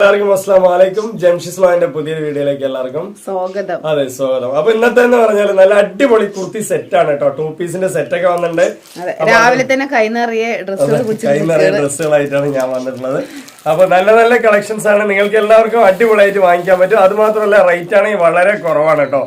എല്ലാവർക്കും അസ്സാം വലൈക്കും ജംഷിസ്മാന്റെ പുതിയൊരു വീഡിയോയിലേക്ക് എല്ലാവർക്കും സ്വാഗതം. അതെ സ്വാഗതം. അപ്പൊ ഇന്നത്തെ എന്ന് പറഞ്ഞാൽ നല്ല അടിപൊളി കുർത്തി സെറ്റ് ആണ് കേട്ടോ ടൂ പീസിന്റെ സെറ്റ് ഒക്കെ വന്നിട്ടുണ്ട്. രാവിലെ തന്നെ കൈ നിറയെ ഡ്രസ്സുകൾ നിറയെ ഡ്രസ്സുകളായിട്ടാണ് ഞാൻ വന്നിട്ടുള്ളത്. അപ്പൊ നല്ല നല്ല കളക്ഷൻസ് ആണ്. നിങ്ങൾക്ക് എല്ലാവർക്കും അടിപൊളിയായിട്ട് വാങ്ങിക്കാൻ പറ്റും. അത് മാത്രമല്ല റേറ്റ് ആണെങ്കിൽ വളരെ കുറവാണ് കേട്ടോ.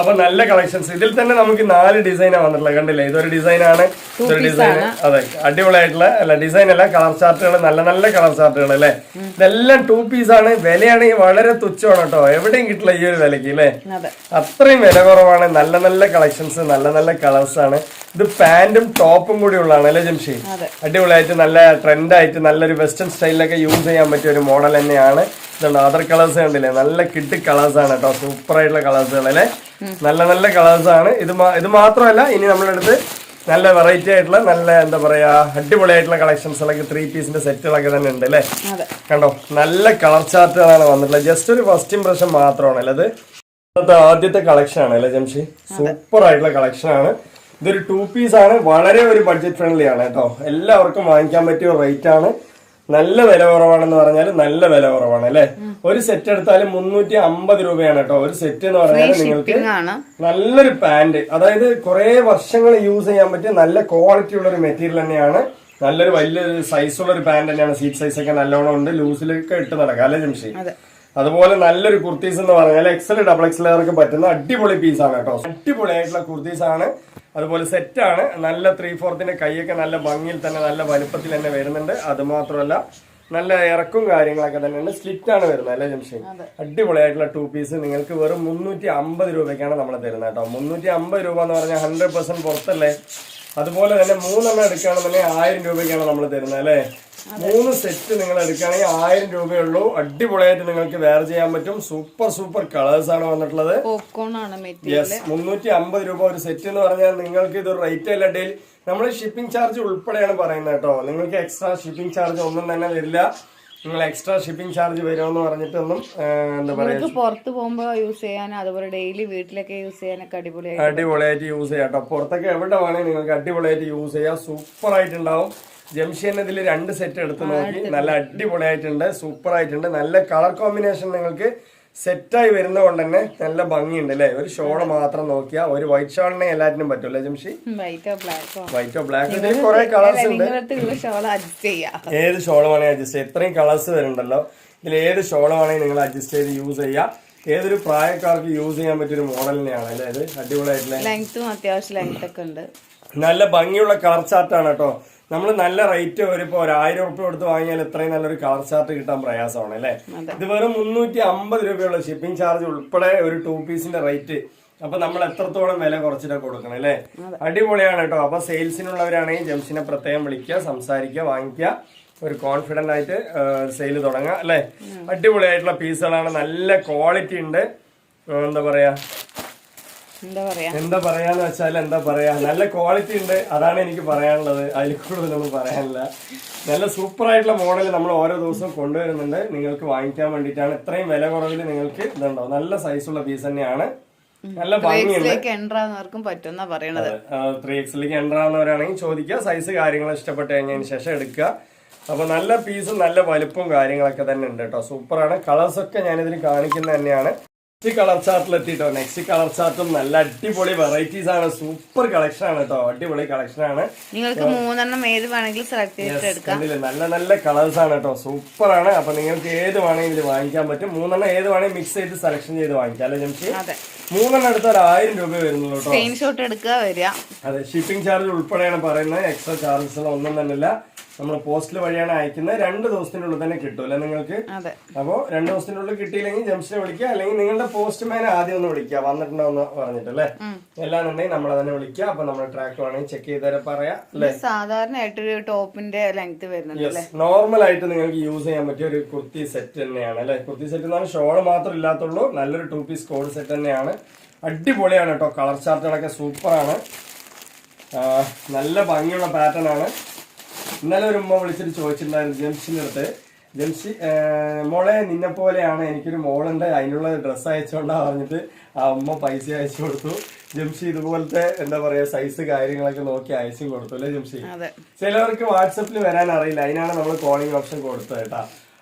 അപ്പൊ നല്ല കളക്ഷൻസ് ഇതിൽ തന്നെ നമുക്ക് നാല് ഡിസൈനാണ് വന്നിട്ടുള്ളത്. കണ്ടില്ലേ? ഇതൊരു ഡിസൈൻ ആണ്. ഇതൊരു ഡിസൈൻ അതെ അടിപൊളിയായിട്ടുള്ള അല്ല ഡിസൈൻ അല്ല കളർ ചാർട്ടുകൾ നല്ല നല്ല കളർ ചാർട്ടുകൾ അല്ലേ? ഇതെല്ലാം ടൂ പീസ് ആണ്. വിലയാണെങ്കിൽ വളരെ തുച്ഛമാണ് കേട്ടോ. എവിടെയും കിട്ടില്ല ഈ ഒരു വിലക്ക് അല്ലേ? അതെ. അത്രയും വില കുറവാണ്. നല്ല നല്ല കളക്ഷൻസ് നല്ല നല്ല കളേഴ്സ് ആണ്. ഇത് പാന്റും ടോപ്പും കൂടി ഉള്ളതാണ് അല്ലേ ജംഷി. അടിപൊളിയായിട്ട് നല്ല ട്രെൻഡായിട്ട് നല്ലൊരു വെസ്റ്റേൺ സ്റ്റൈലിലൊക്കെ യൂസ് ചെയ്യാൻ പറ്റിയ ഒരു മോഡൽ തന്നെയാണ്. ഇതുണ്ട് അതർ കളേഴ്സ് കണ്ടില്ലേ? നല്ല കിട്ടി കളേഴ്സ് ആണ് കേട്ടോ സൂപ്പർ ആയിട്ടുള്ള കളേഴ്സുകൾ അല്ലേ? നല്ല നല്ല കളേഴ്സ് ആണ്. ഇത് ഇത് മാത്രമല്ല ഇനി നമ്മുടെ അടുത്ത് നല്ല വെറൈറ്റി ആയിട്ടുള്ള നല്ല എന്താ പറയാ അടിപൊളിയായിട്ടുള്ള കളക്ഷൻസുകളൊക്കെ ത്രീ പീസിന്റെ സെറ്റുകളൊക്കെ തന്നെ ഉണ്ട് അല്ലേ? കണ്ടോ? നല്ല കളർ ചാർട്ടുകളാണ് വന്നിട്ടുള്ളത്. ജസ്റ്റ് ഒരു ഫസ്റ്റ് ഇംപ്രഷൻ മാത്രമാണ് അല്ലേ ഇന്നത്തെ ആദ്യത്തെ കളക്ഷൻ ആണ് അല്ലേ ജംഷി? സൂപ്പർ ആയിട്ടുള്ള കളക്ഷൻ ആണ്. ഇതൊരു ടൂ പീസ് ആണ്. വളരെ ഒരു ബഡ്ജറ്റ് ഫ്രണ്ട്ലി ആണ് കേട്ടോ എല്ലാവർക്കും വാങ്ങിക്കാൻ പറ്റിയ റേറ്റ് ആണ്. നല്ല വില കുറവാണെന്ന് പറഞ്ഞാൽ നല്ല വില കുറവാണ് അല്ലെ? ഒരു സെറ്റ് എടുത്താലും മുന്നൂറ്റി അമ്പത് രൂപയാണ് കേട്ടോ. ഒരു സെറ്റ് എന്ന് പറഞ്ഞാൽ നിങ്ങൾക്ക് നല്ലൊരു പാന്റ് അതായത് കുറെ വർഷങ്ങൾ യൂസ് ചെയ്യാൻ പറ്റിയ നല്ല ക്വാളിറ്റി ഉള്ള ഒരു മെറ്റീരിയൽ തന്നെയാണ്. നല്ലൊരു വലിയ സൈസുള്ള ഒരു പാന്റ് തന്നെയാണ്. സീറ്റ് സൈസ് ഒക്കെ നല്ലോണം ഉണ്ട്. ലൂസിലൊക്കെ ഇട്ട് നടക്കാം അല്ലെ ജംഷി? അതുപോലെ നല്ലൊരു കുർത്തീസ് എന്ന് പറഞ്ഞാൽ എക്സൽ ഡബിൾ എക്സൽ പറ്റുന്ന അടിപൊളി പീസ് ആണ് കേട്ടോ. അടിപൊളിയായിട്ടുള്ള കുർത്തീസ് ആണ്. അതുപോലെ സെറ്റാണ് നല്ല ത്രീ ഫോർത്തിന്റെ കൈയൊക്കെ നല്ല ഭംഗിയിൽ തന്നെ നല്ല വലുപ്പത്തിൽ തന്നെ വരുന്നുണ്ട്. അതുമാത്രമല്ല നല്ല ഇറക്കും കാര്യങ്ങളൊക്കെ തന്നെയാണ് സ്ലിറ്റ് ആണ് വരുന്നത് അല്ലേ ജംഷൻ? അടിപൊളിയായിട്ടുള്ള ടു പീസ് നിങ്ങൾക്ക് വെറും മുന്നൂറ്റി അമ്പത് രൂപയ്ക്കാണ് നമ്മൾ തരുന്നത് കേട്ടോ. മുന്നൂറ്റി അമ്പത് രൂപ എന്ന് പറഞ്ഞാൽ ഹൺഡ്രഡ് പെർസെന്റ് പുറത്തല്ലേ? അതുപോലെ തന്നെ മൂന്നെണ്ണം എടുക്കുകയാണെന്നുണ്ടെങ്കിൽ ആയിരം രൂപയ്ക്കാണ് നമ്മൾ തരുന്നത് അല്ലേ? മൂന്ന് സെറ്റ് നിങ്ങൾ എടുക്കുകയാണെങ്കിൽ ആയിരം രൂപയുള്ളൂ. അടിപൊളിയായിട്ട് നിങ്ങൾക്ക് വേറെ ചെയ്യാൻ പറ്റും. സൂപ്പർ സൂപ്പർ കളേഴ്സ് ആണ് വന്നിട്ടുള്ളത്. യെസ് മുന്നൂറ്റി അമ്പത് രൂപ ഒരു സെറ്റ് എന്ന് പറഞ്ഞാൽ നിങ്ങൾക്ക് ഇത് റേറ്റ് അല്ല. ഡെയിലി നമ്മൾ ഷിപ്പിംഗ് ചാർജ് ഉൾപ്പെടെയാണ് പറയുന്നത് കേട്ടോ. നിങ്ങൾക്ക് എക്സ്ട്രാ ഷിപ്പിംഗ് ചാർജ് ഒന്നും തന്നെ വരില്ല. നിങ്ങൾ എക്സ്ട്രാ ഷിപ്പിംഗ് ചാർജ് വരുമെന്ന് പറഞ്ഞിട്ടൊന്നും എന്താ പറയുക പുറത്ത് പോകുമ്പോ യൂസ് ചെയ്യാൻ അതുപോലെ ഡെയിലി വീട്ടിലൊക്കെ യൂസ് ചെയ്യാനൊക്കെ അടിപൊളിയായിട്ട് അടിപൊളിയായിട്ട് യൂസ് ചെയ്യാം കേട്ടോ. പുറത്തൊക്കെ എവിടെ വേണമെങ്കിൽ നിങ്ങൾക്ക് അടിപൊളിയായിട്ട് യൂസ് ചെയ്യാം. സൂപ്പർ ആയിട്ടുണ്ടാവും ജംഷൻ ഇതിൽ രണ്ട് സെറ്റ് എടുത്ത് നോക്കി. നല്ല അടിപൊളിയായിട്ടുണ്ട് സൂപ്പർ ആയിട്ടുണ്ട് നല്ല കളർ കോമ്പിനേഷൻ നിങ്ങൾക്ക് സെറ്റായി വരുന്നതുകൊണ്ട് തന്നെ നല്ല ഭംഗിയുണ്ട് അല്ലേ? ഒരു ഷോൾ മാത്രം നോക്കിയാ ഒരു വൈറ്റ് ഷോളിനെ എല്ലാറ്റിനും പറ്റുമല്ലേ ജംഷി? വൈറ്റോ ബ്ലാക്കോ വൈറ്റോ ബ്ലാക്ക് ഇതിൽ കുറെ കളേഴ്സ് ഉണ്ട്. ഏത് ഷോൾ വേണമെങ്കിൽ അഡ്ജസ്റ്റ് ചെയ്യാം. ഇത്രയും കളേഴ്സ് വരുന്നുണ്ടല്ലോ. ഇതിൽ ഏത് ഷോൾ വേണമെങ്കിൽ നിങ്ങൾ അഡ്ജസ്റ്റ് ചെയ്ത് യൂസ് ചെയ്യാം. ഏതൊരു പ്രായക്കാർക്ക് യൂസ് ചെയ്യാൻ പറ്റിയൊരു മോഡൽ തന്നെയാണ് അല്ലേ ഇത്? അടിപൊളിയായിട്ടുള്ള ലെങ്ത്തും അത്യാവശ്യം ലെങ്ത് ഒക്കെ ഉണ്ട്. നല്ല ഭംഗിയുള്ള കളർ ചാർട്ടാണ് കേട്ടോ. നമ്മൾ നല്ല റേറ്റ് ഒരുപ്പോ ഒരായിരം ഉറുപ്പ്യ കൊടുത്ത് വാങ്ങിയാൽ ഇത്രയും നല്ലൊരു കളർ ചാർട്ട് കിട്ടാൻ പ്രയാസമാണ് അല്ലേ? ഇത് വെറും മുന്നൂറ്റി അമ്പത് രൂപയുള്ള ഷിപ്പിംഗ് ചാർജ് ഉൾപ്പെടെ ഒരു ടു പീസിന്റെ റേറ്റ് അപ്പൊ നമ്മൾ എത്രത്തോളം വില കുറച്ചിട്ട് കൊടുക്കണം അല്ലേ? അടിപൊളിയാണ് കേട്ടോ. അപ്പൊ സെയിൽസിനുള്ളവരാണെങ്കിൽ ജംസിനെ പ്രത്യേകം വിളിക്കുക സംസാരിക്കുക വാങ്ങിക്കുക. ഒരു കോൺഫിഡന്റ് ആയിട്ട് സെയിൽ തുടങ്ങുക അല്ലേ? അടിപൊളിയായിട്ടുള്ള പീസുകളാണ് നല്ല ക്വാളിറ്റി ഉണ്ട്. എന്താ പറയാ? എന്താ പറയാ? എന്താ പറയാന്ന് വെച്ചാൽ എന്താ പറയാ? നല്ല ക്വാളിറ്റി ഉണ്ട്. അതാണ് എനിക്ക് പറയാനുള്ളത്. അതിൽ കൂടുതലൊന്നും പറയാനില്ല. നല്ല സൂപ്പർ ആയിട്ടുള്ള മോഡൽ നമ്മൾ ഓരോ ദിവസവും കൊണ്ടുവരുന്നുണ്ട്. നിങ്ങൾക്ക് വാങ്ങിക്കാൻ വേണ്ടിയിട്ടാണ്. ഇത്രയും വില കുറവിൽ നിങ്ങൾക്ക് ഇതുണ്ടോ? നല്ല സൈസുള്ള പീസ് തന്നെയാണ്. നല്ല ത്രീ എക്സിലേക്ക് എന്റർ ആവുന്നവരാണെങ്കിൽ ചോദിക്കുക. സൈസ് കാര്യങ്ങൾ ഇഷ്ടപ്പെട്ട് കഴിഞ്ഞതിന് ശേഷം എടുക്കുക. അപ്പൊ നല്ല പീസും നല്ല വലുപ്പവും കാര്യങ്ങളൊക്കെ തന്നെ ഉണ്ട് കേട്ടോ. സൂപ്പറാണ് കളേഴ്സ് ഒക്കെ ഞാനിതിൽ കാണിക്കുന്നത് തന്നെയാണ്. നെക്സ്റ്റ് കളർ ചാർട്ടിൽ എത്തിട്ടോ? നെക്സ്റ്റ് കളർ ചാർട്ടും നല്ല അടിപൊളി വെറൈറ്റീസ് ആണ്. സൂപ്പർ കളക്ഷൻ ആണ് കേട്ടോ അടിപൊളി കളക്ഷൻ ആണ്. നിങ്ങൾക്ക് മൂന്നെണ്ണം ഏത് വേണമെങ്കിലും സെലക്ട് ചെയ്ത് എടുക്കാം. നല്ല നല്ല കളേഴ്സ് ആണ് കേട്ടോ സൂപ്പർ ആണ്. അപ്പൊ നിങ്ങൾക്ക് ഏത് വേണമെങ്കിലും വാങ്ങിക്കാൻ പറ്റും. മൂന്നെണ്ണം ഏത് വേണമെങ്കിൽ മിക്സ് ചെയ്ത് സെലക്ഷൻ ചെയ്ത് വാങ്ങിക്കാം. അല്ലെ ജംഷി? മൂന്നെണ്ണം എടുത്താൽ ഒരു ആയിരം രൂപ വരുന്നുള്ളൂ കേട്ടോ സ്ക്രീൻഷോട്ട് എടുക്കുക വരിക. അതെ ഷിപ്പിംഗ് ചാർജ് ഉൾപ്പെടെയാണ് പറയുന്നത്. എക്സ്ട്രാ ചാർജസ് ഒന്നും തന്നെ ഇല്ല നമ്മൾ പോസ്റ്റിൽ വഴിയാണ് അയക്കുന്നത്. രണ്ട് ദിവസത്തിനുള്ളിൽ തന്നെ കിട്ടും അല്ലെ നിങ്ങൾക്ക്? അപ്പോൾ രണ്ട് ദിവസത്തിനുള്ളിൽ കിട്ടിയില്ലെങ്കിൽ ജംസിനെ വിളിക്കുക. അല്ലെങ്കിൽ നിങ്ങളുടെ പോസ്റ്റ്മാനെ ആദ്യം ഒന്ന് വിളിക്കുക. വന്നിട്ടുണ്ടോ എന്ന് പറഞ്ഞിട്ടല്ലേ? എല്ലാം ഉണ്ടെങ്കിൽ നമ്മളെ തന്നെ വിളിക്കുക. അപ്പൊ നമ്മുടെ ട്രാക്ക് വേണമെങ്കിൽ ചെക്ക് ചെയ്ത് തരാൻ പറയാം അല്ലെ? സാധാരണയായിട്ടൊരു ടോപ്പിന്റെ ലെങ്ത് വരുന്നുണ്ട് നോർമൽ ആയിട്ട് നിങ്ങൾക്ക് യൂസ് ചെയ്യാൻ പറ്റിയ ഒരു കുർത്തി സെറ്റ് തന്നെയാണ് അല്ലെ? കുർത്തി സെറ്റ് എന്ന് പറഞ്ഞാൽ ഷോൾ മാത്രം ഇല്ലാത്തുള്ളൂ. നല്ലൊരു ടു പീസ് കോഡ് സെറ്റ് തന്നെയാണ്. അടിപൊളിയാണ് കേട്ടോ. കളർ ചാർട്ടുകളൊക്കെ സൂപ്പറാണ് നല്ല ഭംഗിയുള്ള പാറ്റേൺ ആണ്. ഇന്നലെ ഒരു ഉമ്മ വിളിച്ചിട്ട് ചോദിച്ചിട്ടുണ്ടായിരുന്നു ജംസിന്റെ അടുത്ത്. ജംഷി മോളെ നിന്നെ പോലെയാണ് എനിക്കൊരു മോളുണ്ട് അതിനുള്ള ഡ്രസ്സ് അയച്ചോണ്ടാ പറഞ്ഞിട്ട് ആ അമ്മ പൈസ അയച്ചു കൊടുത്തു. ജംഷി ഇതുപോലത്തെ എന്താ പറയാ സൈസ് കാര്യങ്ങളൊക്കെ നോക്കി അയച്ചും കൊടുത്തു അല്ലേ ജംഷി? അതെ. ചിലവർക്ക് വാട്സപ്പിൽ വരാൻ അറിയില്ല അതിനാണ് നമ്മൾ കോളിംഗ് ഓപ്ഷൻ കൊടുത്തത് കേട്ടാ.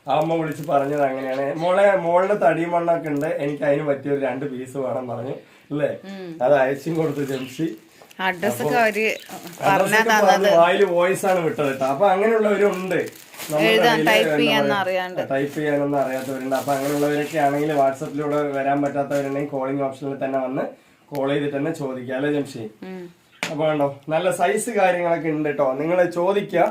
ആ അമ്മ വിളിച്ച് പറഞ്ഞത് അങ്ങനെയാണ്. മോളെ മോളുടെ തടിയും മണ്ണൊക്കെ ഉണ്ട് എനിക്ക് അതിന് പറ്റിയ ഒരു രണ്ട് പീസ് വേണം പറഞ്ഞു അല്ലേ? അത് അയച്ചും കൊടുത്തു ജംഷി. അഡ്രസ് ഒക്കെ അവർ പറഞ്ഞാ അഡ്രസ്സൊക്കെ പറഞ്ഞ് വോയിസ് ആണ് വിട്ടത് കേട്ടോ അപ്പൊ അങ്ങനെയുള്ളവരുണ്ട്. എഴുതാൻ ടൈപ്പ് ചെയ്യാന്ന് അറിയാണ്ട്. ടൈപ്പ് ചെയ്യാനൊന്നും അറിയാത്തവരുണ്ട്. അപ്പൊ അങ്ങനെയുള്ളവരൊക്കെ ആണെങ്കിൽ വാട്സപ്പിലൂടെ വരാൻ പറ്റാത്തവരുണ്ടെങ്കിൽ കോളിംഗ് ഓപ്ഷനിൽ തന്നെ വന്ന് കോൾ ചെയ്തിട്ട് തന്നെ ചോദിക്കുക. അല്ലേ ജംഷി. അപ്പൊ കണ്ടോ? നല്ല സൈസ് കാര്യങ്ങളൊക്കെ ഉണ്ട് കേട്ടോ നിങ്ങൾ ചോദിക്കുക.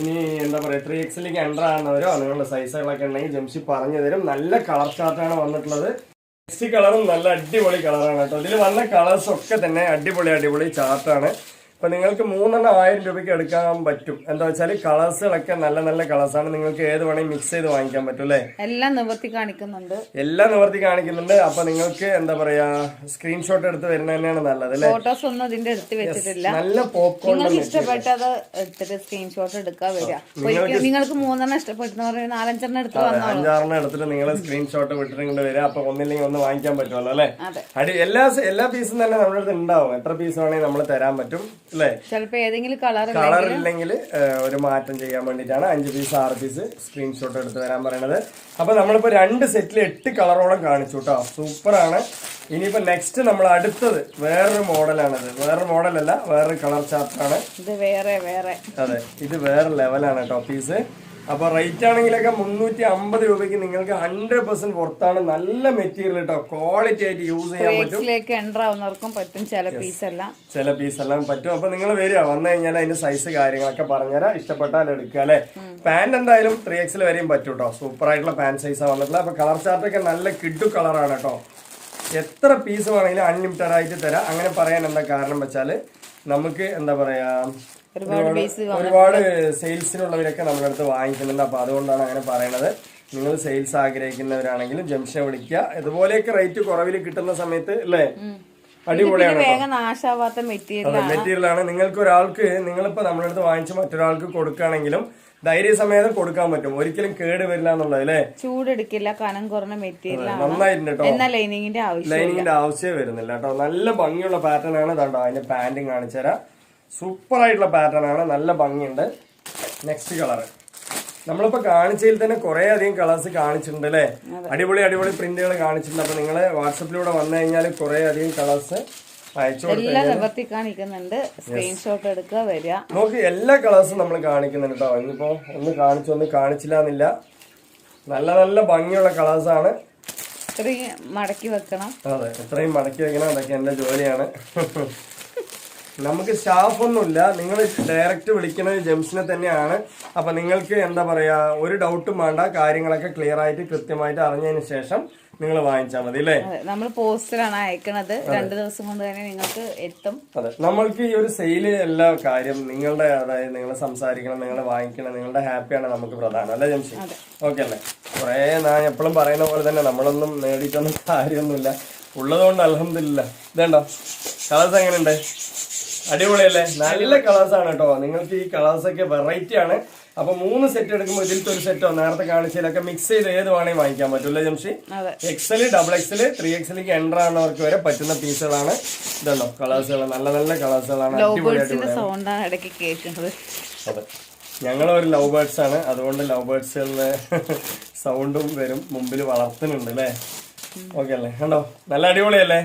ഇനി എന്താ പറയാ ത്രീ എക്സിലേക്ക് എന്റർ ആകുന്നവരോ നിങ്ങളുടെ സൈസുകളൊക്കെ ഉണ്ടെങ്കിൽ ജംഷി പറഞ്ഞു തരും. നല്ല കളർ ചാർട്ടാണ് വന്നിട്ടുള്ളത്. കളറും നല്ല അടിപൊളി കളറാണ് കേട്ടോ. ഇതിൽ വന്ന കളേഴ്സ് ഒക്കെ തന്നെ അടിപൊളി അടിപൊളി ചാർട്ടാണ്. ഇപ്പൊ നിങ്ങൾക്ക് മൂന്നെണ്ണം ആയിരം രൂപയ്ക്ക് എടുക്കാൻ പറ്റും. എന്താ വെച്ചാൽ കളേഴ്സുകളൊക്കെ നല്ല നല്ല കളേഴ്സാണ് നിങ്ങൾക്ക് ഏത് വേണമെങ്കിൽ മിക്സ് ചെയ്ത് വാങ്ങിക്കാൻ പറ്റും അല്ലേ? എല്ലാം നിവർത്തി കാണിക്കുന്നുണ്ട്. എല്ലാം നിവർത്തി കാണിക്കുന്നുണ്ട്. അപ്പൊ നിങ്ങൾക്ക് എന്താ പറയാ സ്ക്രീൻഷോട്ട് എടുത്ത് വരുന്ന തന്നെയാണ് നല്ലത് അല്ലേ? ഫോട്ടോസ് ഒന്നും ഇതിന്റെ എടുത്ത് വെച്ചിട്ടില്ല. നല്ല പോപ്കോൺ നിങ്ങൾക്ക് ഇഷ്ടപ്പെട്ടത് എടുത്തിട്ട് സ്ക്രീൻഷോട്ട് എടുക്കാൻ വരിക. നിങ്ങൾക്ക് മൂന്നെണ്ണം ഇഷ്ടപ്പെട്ടെന്ന് പറഞ്ഞാൽ നാലഞ്ചെണ്ണം എടുത്ത് അഞ്ചാറെണ്ണം എടുത്തിട്ട് നിങ്ങൾ സ്ക്രീൻഷോട്ട് വിട്ടിട്ട് ഇങ്ങോട്ട് വരിക. അപ്പൊ ഒന്നില്ലെങ്കിൽ ഒന്ന് വാങ്ങിക്കാൻ പറ്റുമല്ലോ അല്ലേ? അടി എല്ലാ എല്ലാ പീസും തന്നെ നമ്മുടെ അടുത്ത് ഉണ്ടാവും. എത്ര പീസ് വേണമെങ്കിൽ നമ്മൾ തരാൻ പറ്റും. അല്ലേ? ഏതെങ്കിലും കളർ കളർ ഇല്ലെങ്കിൽ ഒരു മാറ്റം ചെയ്യാൻ വേണ്ടിയിട്ടാണ് അഞ്ച് പീസ് ആറ് പീസ് സ്ക്രീൻഷോട്ട് എടുത്ത് വരാൻ പറയണത്. അപ്പൊ നമ്മളിപ്പോ രണ്ട് സെറ്റിൽ എട്ട് കളറോളം കാണിച്ചു കേട്ടോ സൂപ്പറാണ്. ഇനിയിപ്പോ നെക്സ്റ്റ് നമ്മൾ അടുത്തത് വേറൊരു മോഡലാണിത്. വേറൊരു മോഡലല്ല വേറൊരു കളർ ചാർട്ടാണ് ഇത് വേറെ വേറെ. അതെ ഇത് വേറെ ലെവലാണ് കേട്ടോ പീസ് അപ്പൊ റേറ്റ് ആണെങ്കിലൊക്കെ മുന്നൂറ്റി അമ്പത് രൂപയ്ക്ക് നിങ്ങൾക്ക് ഹൺഡ്രഡ് പെർസെന്റ് പുറത്താണ് നല്ല മെറ്റീരിയൽ കേട്ടോ ക്വാളിറ്റി ആയിട്ട് യൂസ് ചെയ്യാൻ പറ്റും. എക്സിലേക്ക് എന്റർ ആവുന്നവർക്കും പറ്റും ചില പീസ് എല്ലാം. ചില പീസ് എല്ലാം പറ്റും. അപ്പൊ നിങ്ങൾ വരിക. വന്നു കഴിഞ്ഞാൽ അതിന്റെ സൈസ് കാര്യങ്ങളൊക്കെ പറഞ്ഞുതരാം. ഇഷ്ടപ്പെട്ടാൽ എടുക്കുക അല്ലെ? പാന്റ് എന്തായാലും ത്രീ എക്സിൽ വരെയും പറ്റും കേട്ടോ സൂപ്പർ ആയിട്ടുള്ള പാന്റ് സൈസാണ് വന്നിട്ടുള്ളത്. അപ്പൊ കളർ ചാർട്ടൊക്കെ നല്ല കിഡു കളറാണ് കേട്ടോ എത്ര പീസ് വേണമെങ്കിലും അൺലിമിറ്റഡ് ആയിട്ട് തരാം. അങ്ങനെ പറയാൻ എന്താ കാരണം വെച്ചാൽ നമുക്ക് എന്താ പറയാ ഒരുപാട് സെയിൽസിനുള്ളവരൊക്കെ നമ്മുടെ അടുത്ത് വാങ്ങിക്കുന്നുണ്ട്. അപ്പൊ അതുകൊണ്ടാണ് അങ്ങനെ പറയണത് നിങ്ങൾ സെയിൽസ് ആഗ്രഹിക്കുന്നവരാണെങ്കിലും ജംഷൻ വിളിക്കുക. ഇതുപോലെയൊക്കെ റേറ്റ് കുറവിൽ കിട്ടുന്ന സമയത്ത് അല്ലേ? അടിപൊളിയാണ് കേട്ടോ. മെറ്റീരിയൽ ആണ് നിങ്ങൾക്ക് ഒരാൾക്ക് നിങ്ങളിപ്പോ നമ്മുടെ അടുത്ത് വാങ്ങിച്ച് മറ്റൊരാൾക്ക് കൊടുക്കുകയാണെങ്കിലും ധൈര്യസമേതം കൊടുക്കാൻ പറ്റും. ഒരിക്കലും കേട് വരില്ല എന്നുള്ളത് അല്ലേ? ചൂടെടുക്കില്ല കനം കുറഞ്ഞ മെറ്റീരിയൽ നന്നായിട്ടുണ്ട് കേട്ടോ. ലൈനിങ്ങിന്റെ ആവശ്യം ലൈനിങ്ങിന്റെ ആവശ്യമേ വരുന്നില്ല കേട്ടോ. നല്ല ഭംഗിയുള്ള പാറ്റേൺ ആണ് കണ്ടോ അതിന്റെ പാന്റും കാണിച്ചു തരാം സൂപ്പർ ആയിട്ടുള്ള പാറ്റേൺ ആണ്. നല്ല ഭംഗിയുണ്ട്. നെക്സ്റ്റ് കളർ നമ്മളിപ്പോ കാണിച്ചതിൽ തന്നെ കുറേ അധികം കളേഴ്സ് കാണിച്ചിട്ടുണ്ട് അല്ലേ? അടിപൊളി അടിപൊളി പ്രിന്റുകൾ കാണിച്ചിട്ടുണ്ട്. അപ്പൊ നിങ്ങൾ വാട്സപ്പിലൂടെ വന്നു കഴിഞ്ഞാൽ കുറേ അധികം കളേഴ്സ് എല്ലാം നിവർത്തി കാണിക്കുന്നുണ്ട്. സ്ക്രീൻഷോട്ട് എടുക്കുക വരിക. നോക്ക് എല്ലാ കളേഴ്സും നമ്മൾ കാണിക്കുന്നുണ്ട് കേട്ടോ ഇന്നിപ്പോ ഒന്ന് കാണിച്ചു ഒന്ന് കാണിച്ചില്ല എന്നില്ല നല്ല നല്ല ഭംഗിയുള്ള കളേഴ്സ് ആണ്. ഇത്രയും മടക്കി വെക്കണം. അതെ ഇത്രയും മടക്കി വെക്കണം. അതൊക്കെ എന്റെ ജോലിയാണ്. നമുക്ക് സ്റ്റാഫ് ഒന്നുമില്ല. നിങ്ങൾ ഡയറക്റ്റ് വിളിക്കുന്നത് ജെംസിനെ തന്നെയാണ്. അപ്പം നിങ്ങൾക്ക് എന്താ പറയുക ഒരു ഡൗട്ടും വേണ്ട. കാര്യങ്ങളൊക്കെ ക്ലിയർ ആയിട്ട് കൃത്യമായിട്ട് അറിഞ്ഞതിന് ശേഷം നിങ്ങൾ വാങ്ങിച്ചാൽ മതി അല്ലേ? നമ്മൾ പോസ്റ്റിലാണ് അയക്കുന്നത് രണ്ടു ദിവസം കൊണ്ട് തന്നെ നിങ്ങൾക്ക് എത്തും. അതെ. നമ്മൾക്ക് ഈ ഒരു സെയിൽ എല്ലാ കാര്യം നിങ്ങളുടെ അതായത് നിങ്ങൾ സംസാരിക്കണം നിങ്ങൾ വാങ്ങിക്കണം നിങ്ങളുടെ ഹാപ്പിയാണ് നമുക്ക് പ്രധാനം അല്ലേ ജംഷി ഓക്കെ അല്ലേ? കുറേ ഞാൻ എപ്പോഴും പറയുന്ന പോലെ തന്നെ നമ്മളൊന്നും നേടിയിട്ടൊന്നും കാര്യമൊന്നുമില്ല. ഉള്ളതുകൊണ്ട് അലഹമില്ല ഇതേണ്ടോ? കളേഴ്സ് എങ്ങനെയുണ്ട്? അടിപൊളിയല്ലേ? നല്ല കളേഴ്സ് ആണ് കേട്ടോ. നിങ്ങൾക്ക് ഈ കളേഴ്സ് ഒക്കെ വെറൈറ്റി ആണ്. അപ്പൊ മൂന്ന് സെറ്റ് എടുക്കുമ്പോൾ ഇതിലത്തെ ഒരു സെറ്റോ നേരത്തെ കാണിച്ചതിലൊക്കെ മിക്സ് ചെയ്ത് ഏത് വേണമെങ്കിൽ വാങ്ങിക്കാൻ പറ്റൂല്ലേ Jamshi? XL XL double XL three എക്സലിക്ക് എന്റർ ആണവർക്ക് വരെ പറ്റുന്ന പീസുകളാണ്. ഇതുണ്ടോ? കളേഴ്സുകൾ നല്ല നല്ല കളേഴ്സുകളാണ്. അടിപൊളി അതെ. ഞങ്ങൾ ഒരു ലവ് ബേർഡ്സ് ആണ്. അതുകൊണ്ട് ലവ് ബേർഡ്സുകളുടെ സൗണ്ടും വരും. മുമ്പിൽ വളർത്തുന്നുണ്ട് അല്ലേ? ഓക്കെ അല്ലേ? കണ്ടോ? നല്ല അടിപൊളിയല്ലേ?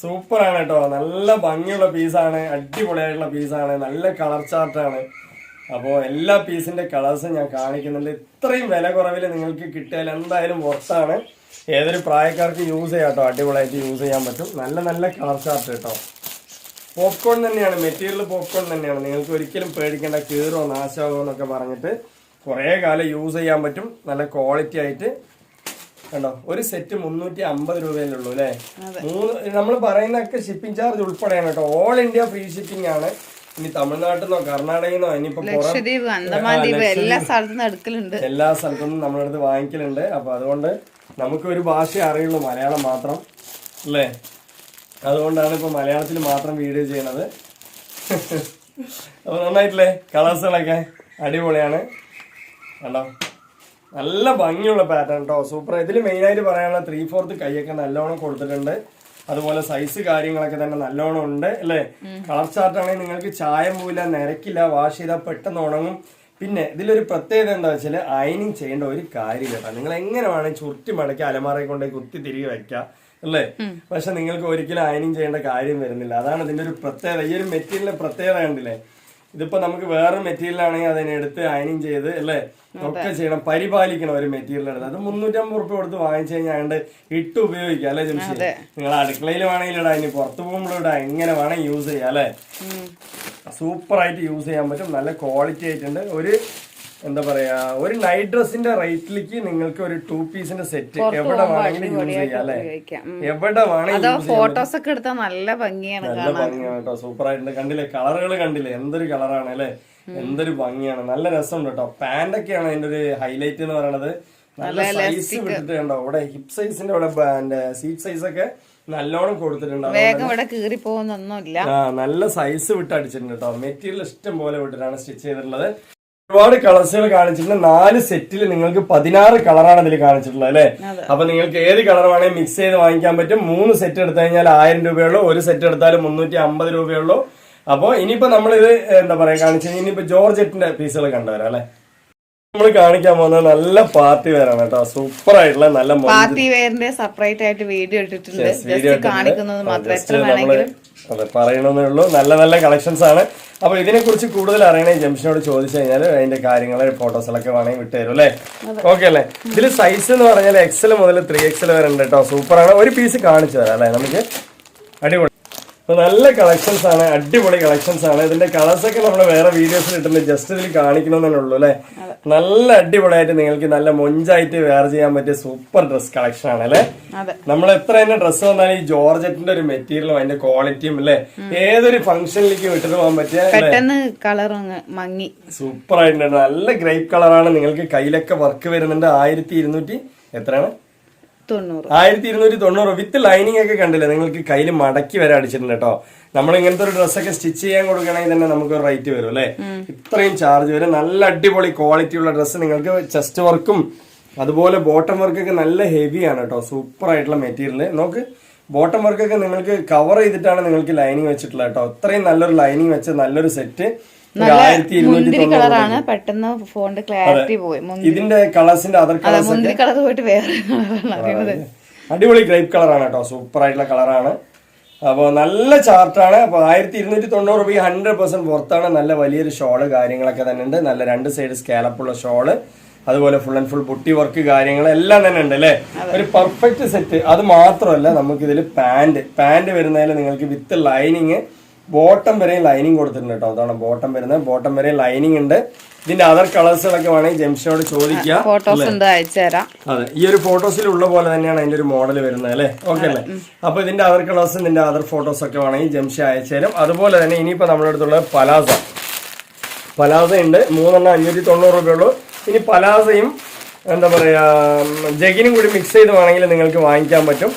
സൂപ്പർ ആണ് കേട്ടോ. നല്ല ഭംഗിയുള്ള പീസാണ്. അടിപൊളിയായിട്ടുള്ള പീസാണ്. നല്ല കളർ ചാർട്ടാണ്. അപ്പോൾ എല്ലാ പീസിന്റെ കളേഴ്സും ഞാൻ കാണിക്കുന്നുണ്ട്. ഇത്രയും വില കുറവിൽ നിങ്ങൾക്ക് കിട്ടിയാൽ എന്തായാലും വർത്താണ് ഏതൊരു പ്രായക്കാർക്ക് യൂസ് ചെയ്യാം കേട്ടോ. അടിപൊളിയായിട്ട് യൂസ് ചെയ്യാൻ പറ്റും. നല്ല നല്ല കളർ ചാർട്ട് കേട്ടോ. പോപ്കോൺ തന്നെയാണ്. മെറ്റീരിയൽ പോപ്കോൺ തന്നെയാണ്. നിങ്ങൾക്ക് ഒരിക്കലും പേടിക്കേണ്ട കീറോ നാശമോ എന്നൊക്കെ പറഞ്ഞിട്ട് കുറേ കാലം യൂസ് ചെയ്യാൻ പറ്റും. നല്ല ക്വാളിറ്റി ആയിട്ട് കണ്ടോ? ഒരു സെറ്റ് മുന്നൂറ്റി അമ്പത് രൂപയിലുള്ളൂ അല്ലേ? മൂന്ന് നമ്മൾ പറയുന്നൊക്കെ ഷിപ്പിംഗ് ചാർജ് ഉൾപ്പെടെയാണ് കേട്ടോ. ഓൾ ഇന്ത്യ ഫ്രീ ഷിപ്പിംഗ് ആണ്. ഇനി തമിഴ്നാട്ടിൽ നിന്നോ കർണാടകയിൽ നിന്നോ ഇനിയിപ്പോ എല്ലാ സ്ഥലത്തും എടുക്കലുണ്ട് എല്ലാ സ്ഥലത്തുനിന്നും നമ്മുടെ അടുത്ത് വാങ്ങിക്കലുണ്ട്. അപ്പൊ അതുകൊണ്ട് നമുക്ക് ഒരു ഭാഷ അറിയുള്ളൂ മലയാളം മാത്രം അല്ലേ? അതുകൊണ്ടാണ് ഇപ്പൊ മലയാളത്തിൽ മാത്രം വീഡിയോ ചെയ്യണത് അപ്പൊ നന്നായിട്ടില്ലേ? കളേഴ്സുകളൊക്കെ അടിപൊളിയാണ്. കണ്ടോ? നല്ല ഭംഗിയുള്ള പാറ്റേൺ കേട്ടോ സൂപ്പർ ഇതിൽ മെയിനായിട്ട് പറയാനുള്ള ത്രീ ഫോർത്ത് കൈയൊക്കെ നല്ലോണം കൊടുത്തിട്ടുണ്ട്. അതുപോലെ സൈസ് കാര്യങ്ങളൊക്കെ തന്നെ നല്ലോണം ഉണ്ട് അല്ലേ? കളർ ചാർട്ട് ആണെങ്കിൽ നിങ്ങൾക്ക് ചായം പോവില്ല നിരക്കില്ല വാഷ് ചെയ്താൽ പെട്ടെന്ന് ഉണങ്ങും. പിന്നെ ഇതിലൊരു പ്രത്യേകത എന്താ വെച്ചാൽ അയനിങ് ചെയ്യേണ്ട ഒരു കാര്യം കേട്ടോ നിങ്ങൾ എങ്ങനെ വേണമെങ്കിൽ ചുരുട്ടി മടക്കി അലമാറയിൽ കൊണ്ടേ കുത്തി തിരികെ വെക്കാം അല്ലേ? പക്ഷെ നിങ്ങൾക്ക് ഒരിക്കലും അയനിങ് ചെയ്യേണ്ട കാര്യം വരുന്നില്ല. അതാണ് ഇതിന്റെ ഒരു പ്രത്യേകത. ഈ ഒരു മെറ്റീരിയലിന്റെ പ്രത്യേകത കണ്ടില്ലേ? ഇതിപ്പോ നമുക്ക് വേറെ മെറ്റീരിയൽ ആണെങ്കിൽ അതിനെ എടുത്ത് അയനിങ് ചെയ്ത് അല്ലേ? ഒക്കെ ചെയ്യണം. പരിപാലിക്കണം ഒരു മെറ്റീരിയൽ എടുത്ത്. അത് മുന്നൂറ്റമ്പത് റുപ്യ കൊടുത്ത് വാങ്ങിച്ചു കഴിഞ്ഞാൽ അതിന്റെ ഇട്ട് ഉപയോഗിക്കാം അല്ലെ ജംഷി നിങ്ങൾ അടുക്കളയിൽ വേണമെങ്കിൽ ഇടാം ഇനി പുറത്ത് പോകുമ്പോൾ ഇടാം എങ്ങനെ വേണമെങ്കിൽ യൂസ് ചെയ്യാം അല്ലേ? സൂപ്പർ ആയിട്ട് യൂസ് ചെയ്യാൻ പറ്റും. നല്ല ക്വാളിറ്റി ആയിട്ടുണ്ട്. ഒരു എന്താ പറയാ ഒരു നൈറ്റ് ഡ്രസ്സിന്റെ റേറ്റിലേക്ക് നിങ്ങൾക്ക് ഒരു ടൂ പീസിന്റെ സെറ്റ് എവിടെ വേണമെങ്കിലും യൂസ് ചെയ്യാം അല്ലെ? എവിടെ വേണമെങ്കിലും ഫോട്ടോസ് ഒക്കെ എടുത്താൽ നല്ല ഭംഗിയാണ് നല്ല ഭംഗിയാണ് കേട്ടോ. സൂപ്പർ ആയിട്ടുണ്ട്. കണ്ടില്ലേ? കളറുകൾ കണ്ടില്ലേ? എന്തൊരു കളറാണ് അല്ലെ? എന്തൊരു ഭംഗിയാണ്. നല്ല രസമുണ്ട് കേട്ടോ. പാന്റ് ഒക്കെയാണ് അതിന്റെ ഒരു ഹൈലൈറ്റ് എന്ന് പറയണത്. നല്ല സൈസ് വിട്ടിട്ട് അവിടെ ഹിപ് ഹിപ്പ് സൈസിന്റെ ഇവിടെ സീറ്റ് സൈസ് ഒക്കെ നല്ലോണം കൊടുത്തിട്ടുണ്ട്. നല്ല സൈസ് വിട്ട് അടിച്ചിട്ടുണ്ട് കേട്ടോ. മെറ്റീരിയൽ ഇഷ്ടം പോലെ വിട്ടിട്ടാണ് സ്റ്റിച്ച് ചെയ്തിട്ടുള്ളത്. ഒരുപാട് കളേഴ്സുകൾ കാണിച്ചിട്ടുണ്ട്. നാല് സെറ്റിൽ നിങ്ങൾക്ക് പതിനാറ് കളറാണ് ഇതിൽ കാണിച്ചിട്ടുള്ളത് അല്ലെ? അപ്പൊ നിങ്ങൾക്ക് ഏത് കളർ വേണമെങ്കിൽ മിക്സ് ചെയ്ത് വാങ്ങിക്കാൻ പറ്റും. മൂന്ന് സെറ്റ് എടുത്തു കഴിഞ്ഞാൽ ആയിരം രൂപയുള്ളൂ. ഒരു സെറ്റ് എടുത്താൽ മുന്നൂറ്റി അമ്പത് രൂപയുള്ളൂ. അപ്പൊ ഇനിയിപ്പോ നമ്മളിത് എന്താ പറയാ കാണിച്ചത്? ഇനിയിപ്പോ ജോർജറ്റിന്റെ പീസുകൾ കണ്ടുവരാം അല്ലെ? നമ്മൾ കാണിക്കാൻ പോകുന്ന നല്ല പാർട്ടി വെയറാണ് കേട്ടോ. സൂപ്പർ ആയിട്ടുള്ള നല്ല പാർട്ടി വെയറിന്റെ സെപ്പറേറ്റ് ആയിട്ട് വീഡിയോ ഇട്ടിട്ടുണ്ട്. കാണിക്കുന്നത് മാത്രം എത്ര വേണമെങ്കിലും. അതെ പറയണമെന്നേ ഉള്ളൂ. നല്ല നല്ല കളക്ഷൻസ് ആണ്. അപ്പൊ ഇതിനെ കുറിച്ച് കൂടുതൽ അറിയണേ ജംഷനോട് ചോദിച്ചു കഴിഞ്ഞാൽ അതിന്റെ കാര്യങ്ങൾ ഫോട്ടോസിലൊക്കെ വേണമെങ്കിൽ വിട്ടുതരും അല്ലേ? ഓക്കെ അല്ലേ? ഇതിൽ സൈസ് എന്ന് പറഞ്ഞാൽ എക്സൽ മുതൽ ത്രീ എക്സൽ വരെ ഉണ്ട് കേട്ടോ. സൂപ്പർ ആണ്. ഒരു പീസ് കാണിച്ചു തരാം അല്ലേ? നമുക്ക് അടിപൊളി അപ്പൊ നല്ല കളക്ഷൻസ് ആണ് അടിപൊളി കളക്ഷൻസ് ആണ്. ഇതിന്റെ കളേഴ്സ് ഒക്കെ നമ്മൾ വേറെ വീഡിയോസിൽ ഇട്ടുണ്ട് ജസ്റ്റ് ഇതിൽ കാണിക്കണമെന്നേ ഉള്ളൂ അല്ലെ? നല്ല അടിപൊളിയായിട്ട് നിങ്ങൾക്ക് നല്ല മൊഞ്ചായിട്ട് വെയർ ചെയ്യാൻ പറ്റിയ സൂപ്പർ ഡ്രസ് കളക്ഷൻ ആണ് അല്ലെ? നമ്മൾ എത്ര തന്നെ ഡ്രസ്സ് വന്നാലും ഈ ജോർജറ്റിന്റെ ഒരു മെറ്റീരിയലും അതിന്റെ ക്വാളിറ്റിയും അല്ലേ? ഏതൊരു ഫംഗ്ഷനിലേക്ക് വിട്ടിട്ട് പോകാൻ പറ്റിയ കളർ മങ്ങി. സൂപ്പർ ആയിട്ടുണ്ട്. നല്ല ഗ്രേപ്പ് കളറാണ് നിങ്ങൾക്ക് കയ്യിലൊക്കെ വർക്ക് വരുന്നുണ്ട്. ആയിരത്തി ഇരുന്നൂറ്റി എത്രയാണ്? ആയിരത്തി ഇരുന്നൂറ്റി തൊണ്ണൂറ് വിത്ത് ലൈനിങ് ഒക്കെ കണ്ടില്ലേ? നിങ്ങൾക്ക് കയ്യിൽ മടക്കി വരെ അടിച്ചിട്ടുണ്ട് കേട്ടോ. നമ്മൾ ഇങ്ങനത്തെ ഒരു ഡ്രസ്സൊക്കെ സ്റ്റിച്ച് ചെയ്യാൻ കൊടുക്കണമെങ്കിൽ തന്നെ നമുക്ക് ഒരു റേറ്റ് വരും അല്ലെ? ഇത്രയും ചാർജ് വരും. നല്ല അടിപൊളി ക്വാളിറ്റി ഉള്ള ഡ്രസ്സ് നിങ്ങൾക്ക് ചെസ്റ്റ് വർക്കും അതുപോലെ ബോട്ടം വർക്കൊക്കെ നല്ല ഹെവിയാണ് കേട്ടോ. സൂപ്പർ ആയിട്ടുള്ള മെറ്റീരിയൽ നോക്ക് ബോട്ടം വർക്കൊക്കെ നിങ്ങൾക്ക് കവർ ചെയ്തിട്ടാണ് നിങ്ങൾക്ക് ലൈനിങ് വെച്ചിട്ടുള്ളത് കേട്ടോ. ഇത്രയും നല്ലൊരു ലൈനിങ് വെച്ച നല്ലൊരു സെറ്റ് മുന്തിരി കളറാണ്. പെട്ടെന്ന് ഫോണിന്റെ ക്ലാരിറ്റി പോയി. ഇതിന്റെ കളേഴ്സിന്റെ അതർ അതെ കളേഴ്സ് മുന്തിരി കളർ പോയിട്ട് വേറെ കളറാണ് അടിപൊളി ഗ്രേപ്പ് കളറാണ് കേട്ടോ. സൂപ്പർ ആയിട്ടുള്ള കളറാണ്. അപ്പോൾ നല്ല ചാർട്ടാണ് അപ്പോൾ ആയിരത്തി ഇരുന്നൂറ്റി തൊണ്ണൂറ് രൂപ ഹൺഡ്രഡ് പെർസെന്റ് പുറത്താണ് നല്ല വലിയൊരു ഷോൾ കാര്യങ്ങളൊക്കെ തന്നെ ഉണ്ട്. നല്ല രണ്ട് സൈഡ് സ്കാലപ്പുള്ള ഷോൾ അതുപോലെ full and full putty work കാര്യങ്ങൾ എല്ലാം തന്നെ ഉണ്ട് അല്ലേ? ഒരു പെർഫെക്റ്റ് സെറ്റ് അത് മാത്രമല്ല നമുക്കിതിൽ പാന്റ് പാന്റ് വരുന്നതിൽ നിങ്ങൾക്ക് വിത്ത് ലൈനിങ് ബോട്ടം വരെ ലൈനിങ് കൊടുത്തിട്ടുണ്ട് കേട്ടോ. അതാണ് ബോട്ടം വരുന്നത്. ബോട്ടം വരെ ലൈനിങ് ഉണ്ട്. ഇതിന്റെ അതർ കളേഴ്സുകളൊക്കെ വേണമെങ്കിൽ ജംഷനോട് ചോദിക്കുക ഫോട്ടോസ് അതെ ഈ ഒരു ഫോട്ടോസിൽ ഉള്ള പോലെ തന്നെയാണ് അതിന്റെ ഒരു മോഡൽ വരുന്നത് അല്ലേ? ഓക്കെ അല്ലേ? അപ്പൊ ഇതിന്റെ അതർ കളേഴ്സ് ഇതിന്റെ അതർ ഫോട്ടോസ് ഒക്കെ വേണമെങ്കിൽ ജംഷ അയച്ചുതരും അതുപോലെ തന്നെ ഇനിയിപ്പോ നമ്മുടെ അടുത്തുള്ള പലാസ. പലാസ ഉണ്ട്. മൂന്നെണ്ണം അഞ്ഞൂറ്റി തൊണ്ണൂറ് രൂപയുള്ളൂ ഇനി പലാസയും എന്താ പറയാ ജഗിനും കൂടി മിക്സ് ചെയ്ത് വേണമെങ്കിൽ നിങ്ങൾക്ക് വാങ്ങിക്കാൻ പറ്റും.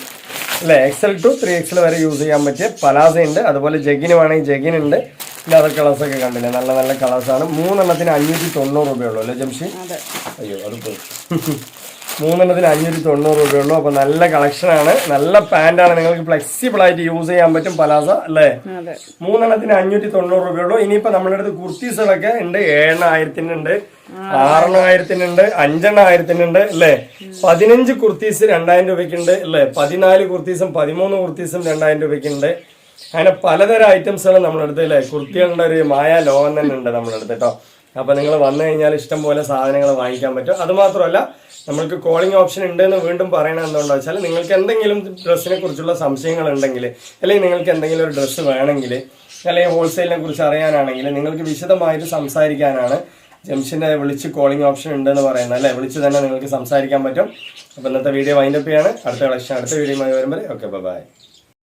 അല്ലേ? എക്സൽ ടു ത്രീ എക്സൽ വരെ യൂസ് ചെയ്യാൻ പറ്റിയ പലാസ ഉണ്ട്. അതുപോലെ ജഗിന് വേണമെങ്കിൽ ജഗിൻ ഉണ്ട്. പിന്നെ അതർ കളേഴ്സ് ഒക്കെ കണ്ടില്ലേ? നല്ല നല്ല കളേഴ്സാണ് മൂന്നെണ്ണത്തിന് അഞ്ഞൂറ്റി തൊണ്ണൂറ് രൂപയുള്ളൂ അല്ലേ ജംഷി? അയ്യോ അത് പോയി. മൂന്നെണ്ണത്തിന് അഞ്ഞൂറ്റി തൊണ്ണൂറ് രൂപയുള്ളൂ അപ്പൊ നല്ല കളക്ഷനാണ് നല്ല പാന്റാണ് നിങ്ങൾക്ക് ഫ്ലെക്സിബിൾ ആയിട്ട് യൂസ് ചെയ്യാൻ പറ്റും പലാസ അല്ലേ? മൂന്നെണ്ണത്തിന് അഞ്ഞൂറ്റി തൊണ്ണൂറ് രൂപയുള്ളൂ ഇനിയിപ്പോ നമ്മുടെ അടുത്ത് കുർത്തീസുകളൊക്കെ ഉണ്ട്. ഏഴെണ്ണായിരത്തിനുണ്ട് ആറെണ്ണായിരത്തിനുണ്ട് അഞ്ചെണ്ണായിരത്തിനുണ്ട് അല്ലേ? പതിനഞ്ച് കുർത്തീസ് രണ്ടായിരം രൂപയ്ക്കുണ്ട് അല്ലേ? പതിനാല് കുർത്തീസും പതിമൂന്ന് കുർത്തീസും രണ്ടായിരം രൂപയ്ക്കുണ്ട്. അങ്ങനെ പലതരം ഐറ്റംസുകൾ നമ്മുടെ അടുത്ത് അല്ലേ? കുർത്തികളുടെ ഒരു മായ ലോകം തന്നെ ഉണ്ട് നമ്മുടെ അടുത്ത് കേട്ടോ. അപ്പൊ നിങ്ങൾ വന്നു കഴിഞ്ഞാൽ ഇഷ്ടം പോലെ സാധനങ്ങൾ വാങ്ങിക്കാൻ പറ്റും. അതുമാത്രമല്ല നമ്മൾക്ക് കോളിംഗ് ഓപ്ഷൻ ഉണ്ട് എന്ന് വീണ്ടും പറയണത് എന്തുകൊണ്ടാ വെച്ചാൽ നിങ്ങൾക്ക് എന്തെങ്കിലും ഡ്രസ്സിനെ കുറിച്ചുള്ള സംശയങ്ങൾ ഉണ്ടെങ്കിൽ അല്ലെങ്കിൽ നിങ്ങൾക്ക് എന്തെങ്കിലും ഒരു ഡ്രസ്സ് വേണമെങ്കിൽ അല്ലെങ്കിൽ ഹോൾസെയിലിനെ കുറിച്ച് അറിയാനാണെങ്കിൽ നിങ്ങൾക്ക് വിശദമായിട്ട് സംസാരിക്കാനാണ് ജംഷന്റെ വിളിച്ച് കോളിംഗ് ഓപ്ഷൻ ഉണ്ടെന്ന് പറയുന്നത് അല്ലേ? വിളിച്ച് തന്നെ നിങ്ങൾക്ക് സംസാരിക്കാൻ പറ്റും. അപ്പോൾ ഇന്നത്തെ വീഡിയോ വൈൻഡപ്പ് ചെയ്യാണ്. അടുത്ത കളക്ഷൻ അടുത്ത വീഡിയോ വരുമ്പോൾ ഓക്കെ ബൈ